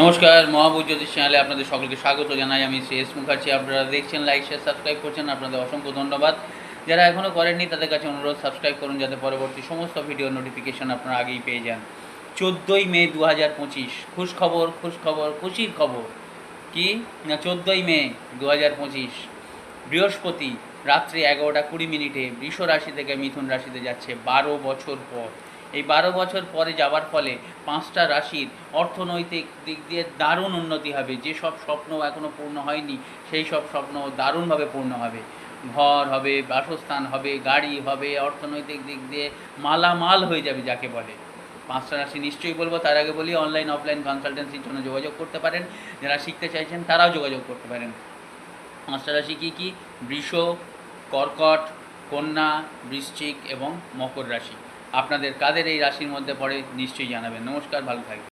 নমস্কার মহাবুজ জ্যোতিষ চ্যানেলে আপনাদের সকলকে স্বাগত জানাই। আমি শ্রী এস মুখার্জি। আপনারা দেখছেন লাইক শেয়ার সাবস্ক্রাইব করছেন, আপনাদের অসংখ্য ধন্যবাদ। যারা এখনও করেননি, তাদের কাছে অনুরোধ সাবস্ক্রাইব করুন যাতে পরবর্তী সমস্ত ভিডিও নোটিফিকেশন আপনারা আগেই পেয়ে যান। চোদ্দোই মে দু হাজার পঁচিশ, খুশ খবর খুশ খবর, খুশির খবর। কি? না, চোদ্দোই মে দু হাজার পঁচিশ। বৃহস্পতি, রাত্রি এগারোটা কুড়ি মিনিটে বৃষ রাশি থেকে মিথুন রাশিতে যাচ্ছে বারো বছর পর। এই বারো বছর পরে যাওয়ার ফলে পাঁচটা রাশির অর্থনৈতিক দিক দিয়ে দারুণ উন্নতি হবে। যেসব স্বপ্ন এখনও পূর্ণ হয়নি, সেই সব স্বপ্ন দারুণভাবে পূর্ণ হবে। ঘর হবে, বাসস্থান হবে, গাড়ি হবে, অর্থনৈতিক দিক দিয়ে মালামাল হয়ে যাবে যাকে বলে। পাঁচটা রাশি নিশ্চয়ই বলব, তার আগে বলি অনলাইন অফলাইন কনসালটেন্সির জন্য যোগাযোগ করতে পারেন। যারা শিখতে চাইছেন তারাও যোগাযোগ করতে পারেন। পাঁচটা রাশি কী কী? বৃষ, কর্কট, কন্যা, বৃশ্চিক এবং মকর রাশি। আপনাদের কাদের এই রাশির মধ্যে পড়ে নিশ্চয়ই জানাবেন। নমস্কার ভালো থাকবেন।